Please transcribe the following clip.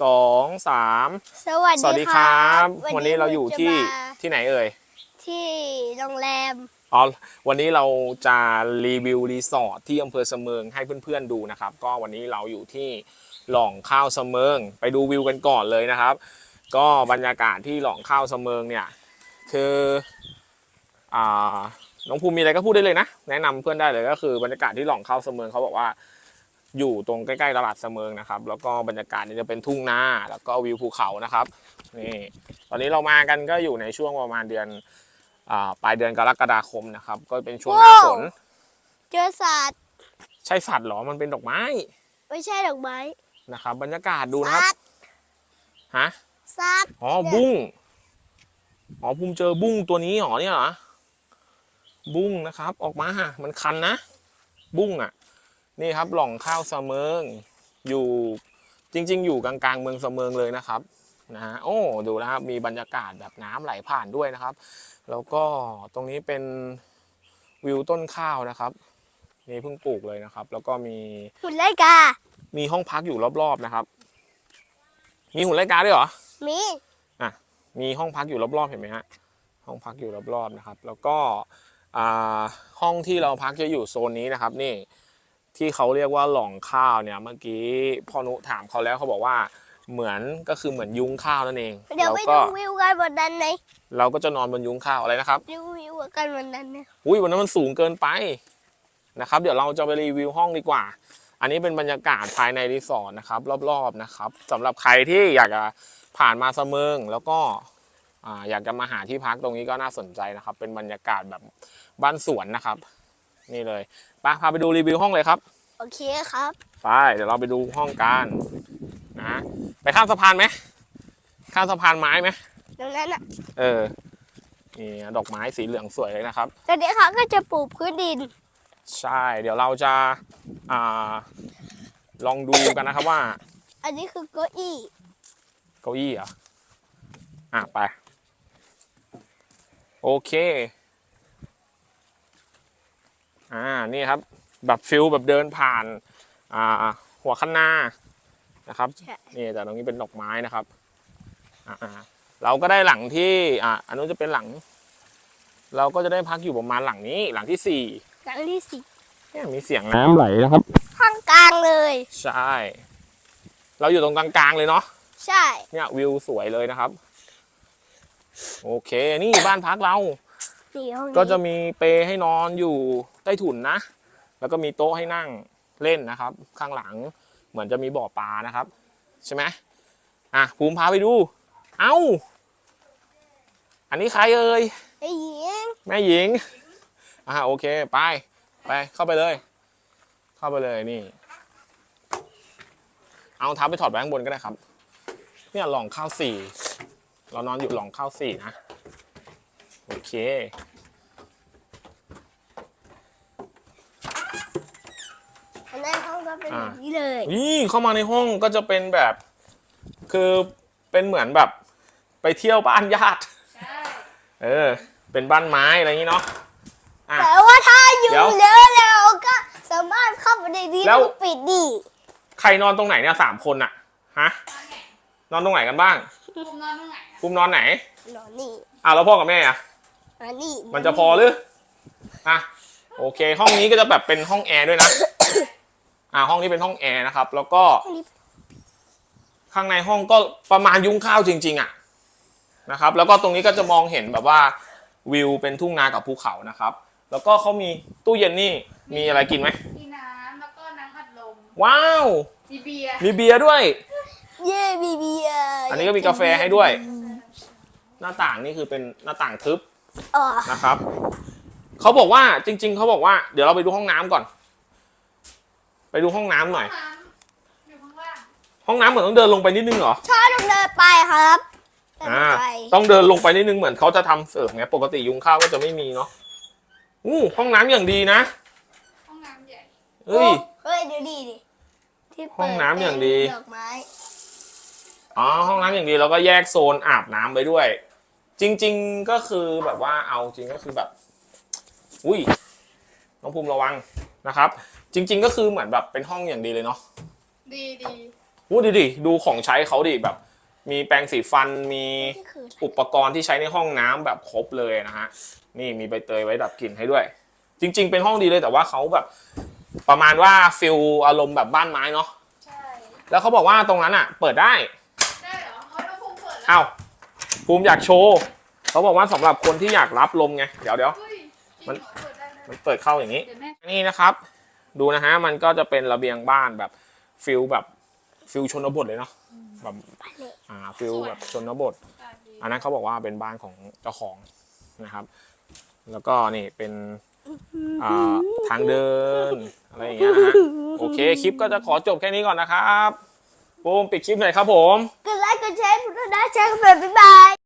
สองสามสวัสสวัสดีดีคครัรับ บ วันนี้เราอยู่ที่จะมาที่ไหนเอ่ยที่โรงแรม อ๋อวันนี้เราจะรีวิวรีสอร์ทที่อำเภอเสมิงให้เพื่อนๆดูนะครับ ก็วันนี้เราอยู่ที่หล่องข้าวเสมิงไปดูวิวกันก่อนเลยนะครับ ก็บรรยากาศที่หล่องข้าวเสมิงเนี่ยคืออ่าน้องภูมิมีอะไรก็พูดได้เลยนะ แนะนำเพื่อนได้เลยก็คือบรรยากาศที่หล่องข้าวเสมิงเขาบอกว่า อยู่ตรงใกล้ๆตลาดเสมิงนะครับ แล้วก็บรรยากาศเนี่ยจะเป็นทุ่งนาแล้วก็วิวภูเขานะครับนี่ตอนนี้เรามากันก็อยู่ในช่วงประมาณเดือนอ่าปลายเดือนกรกฎาคมนะครับ ก็เป็นช่วงหน้าฝนว้าวเจอสัตว์ใช่สัตว์เหรอมันเป็นดอกไม้ไม่ใช่ดอกไม้นะครับ บรรยากาศดูนะครับสัตว์ฮะสัตว์อ๋อบุ้งอ๋อภูมิเจอบุ้งตัวนี้เหรอเนี่ยเหรอบุ้งนะครับ ออกมามันคันนะ บุ้งอะ นี่ครับหล่องข้าวเสมิงอยู่จริง ๆ อยู่กลางๆ เมืองเสมิงเลยนะครับนะฮะโอ้ดูนะครับมีบรรยากาศแบบน้ำไหลผ่านด้วยนะครับ แล้วก็ตรงนี้เป็นวิวต้นข้าวนะครับนี่เพิ่งปลูกเลยนะครับ แล้วก็มีหุ่นไล่กา มีห้องพักอยู่รอบๆนะครับ มีหุ่นไล่กาด้วยเหรอมีมีห้องพักอยู่รอบๆเห็นไหมฮะห้องพักอยู่รอบๆนะครับ แล้วก็อ่าห้องที่เราพักจะอยู่โซนนี้นะครับ นี่ ที่เขาเรียกว่าหล่องข้าวเนี่ยเมื่อกี้พ่อนุถามเขาแล้วเขาบอกว่าเหมือนก็คือเหมือนยุ้งข้าวนั่นเองเดี๋ยวแล้วไปก็ดูวิวกันบนนั้นไหนเราก็จะนอนบนยุ้งข้าวอะไรนะครับดูวิวกันบนนั้นนะอุ้ยวันนั้นมันสูงเกินไปนะครับ เดี๋ยวเราจะไปรีวิวห้องดีกว่า อันนี้เป็นบรรยากาศภายในรีสอร์ทนะครับ รอบๆนะครับสำหรับใครที่อยากจะผ่านมาเสมิงแล้วก็อ่าอยากจะมาหาที่พักตรงนี้ก็น่าสนใจนะครับ เป็นบรรยากาศแบบบ้านสวนนะครับ นี่เลยไปพาไปดูรีวิวห้องเลยครับ โอเคครับ ไป เดี๋ยวเราไปดูห้องกันนะ ไปข้ามสะพานไหม ข้ามสะพานไม้ไหมตรงนั้นอะเออ นี่ดอกไม้สีเหลืองสวยเลยนะครับ ตอนนี้เขาก็จะปลูกพื้นดิน ใช่ เดี๋ยวเราจะ อ่า ลองดูกันนะครับว่า อันนี้คือเก้าอี้เก้าอี้เหรอะอะไป โอเค อ่านี่ครับ แบบฟิลแบบเดินผ่านอ่าหัวคันนานะครับใช่นี่แต่ตรงนี้เป็นดอกไม้นะครับอ่าอ่าเราก็ได้หลังที่อ่าอันนู้นจะเป็นหลัง เราก็จะได้พักอยู่ประมาณหลังนี้ หลังที่สี่หลังที่สี่เนี่ยมีเสียงน้ำไหลนะครับข้างกลางเลย ใช่ เราอยู่ตรงกลางๆเลยเนาะใช่เนี่ยวิวสวยเลยนะครับ โอเคนี่บ้านพักเรา นี่ห้องนี้ก็จะมีเปลให้นอนอยู่ใต้ถุนนะ แล้วก็มีโต๊ะให้นั่งเล่นนะครับ ข้างหลังเหมือนจะมีบ่อปลานะครับ ใช่ไหมอะภูมิพาไปดู เอ้า อันนี้ใครเอ่ยไอ้หญิงแม่หญิงอ่าโอเคไปไปเข้าไปเลย เข้าไปเลยนี่ เอาเท้าไปถอดไว้ข้างบนก็ได้ครับ เนี่ยหล่องข้าวสี่เรานอนอยู่หล่องข้าวสี่นะ โอเค อันนั้นห้องก็เป็นแบบนี้เลย นี่เข้ามาในห้องก็จะเป็นแบบ คือเป็นเหมือนแบบ ไปเที่ยวบ้านญาติเออ เป็นบ้านไม้อะไรอย่างนี้เนาะอะ แต่ว่าถ้าอยู่เดี๋ยวเยอะแล้วก็สามารถเข้าไปในนี้แล้ว ปิดดีใครนอนตรงไหนเนี่ยสามคนอะฮะนอนตรงไหนกันบ้างภูมินอนตรงไหนอะภูมินอนไหนนอนนี่อ้าวแล้วพ่อกับแม่อะน อนนี่มันจะพอหรืออะโอเค ห้องนี้ก็จะแบบเป็นห้องแอร์ด้วยนะ อ่าห้องนี้เป็นห้องแอร์นะครับ แล้วก็ห้องนี้ข้างในห้องก็ประมาณยุ้งข้าวจริง ๆอะนะครับ แล้วก็ตรงนี้ก็จะมองเห็นแบบว่าวิวเป็นทุ่งนากับภูเขานะครับ แล้วก็เขามีตู้เย็นนี่มีอะไรกินไหมมีน้ำแล้วก็น้ำอัดลมว้าวมีเบียร์มีเบียร์ด้วย เย่บีเบียร์อันนี้ก็มีกาแฟให้ด้วย หน้าต่างนี่คือเป็นหน้าต่างทึบ อ๋อนะครับเขาบอกว่าจริง ๆเขาบอกว่าเดี๋ยวเราไปดูห้องน้ำก่อน ไปดูห้องน้ำหน่อยน้ำอยู่ข้างล่างห้องน้ำเหมือนต้องเดินลงไปนิดนึงเหรอชอบเดินไปครับเดินอ่าไปต้องเดินลงไปนิดนึงเหมือนเขาจะทำเสิร์ฟไงปกติยุงข้าวก็จะไม่มีเนาะอู้ห้องน้ำอย่างดีนะห้องน้ำใหญ่เอ้ย เฮ้ยเดี๋ยวดีดิที่เปิห้องน้ำอย่างดีดอกไม้ อ๋อห้องน้ำอย่างดีแล้วก็แยกโซนอาบน้ำไปด้วย จริง ๆก็คือแบบว่าเอาจริงก็คือแบบ อุ้ยน้องภูมิระวังนะครับ จริง ๆ ก็คือเหมือนแบบเป็นห้องอย่างดีเลยเนาะดีดีอพูดดิดิดูของใช้เขาดิแบบ มีแปรงสีฟันมีนี่คืออะไรอุปกรณ์ที่ใช้ในห้องน้ำแบบครบเลยนะฮะนี่มีใบเตยไว้ดับกลิ่นให้ด้วย จริง ๆ เป็นห้องดีเลยแต่ว่าเขาแบบ ประมาณว่าฟิลอารมณ์แบบบ้านไม้เนาะใช่แล้วเขาบอกว่าตรงนั้นอะ เปิดได้ได้เหรอเฮ้ยน้องภูมิเปิดแล้วอ้าว ภูมิอยากโชว์เขาบอกว่าสำหรับคนที่อยากรับลมไง เดี๋ยวเดี๋ยวเฮ้ยจริงมันเหรอเปิดได้เลยมันเปิดเข้าอย่างนี้ เดี๋ยวแม่นี่นะครับ ดูนะฮะ มันก็จะเป็นระเบียงบ้านแบบฟิลแบบฟิลชนบทเลยเนาะแบบบ้านเล็กอ่าฟิลแบบชนบทอะดีอันนั้นเขาบอกว่าเป็นบ้านของเจ้าของนะครับ แล้วก็นี่เป็นอ่าทางเดินอะไรอย่างเงี้ยนะฮะ โอเค คลิปก็จะขอจบแค่นี้ก่อนนะครับ ปูมปิดคลิปหน่อยครับผม กดไลค์กดแชร์กดติดตามช่องแบบบ๊ายบาย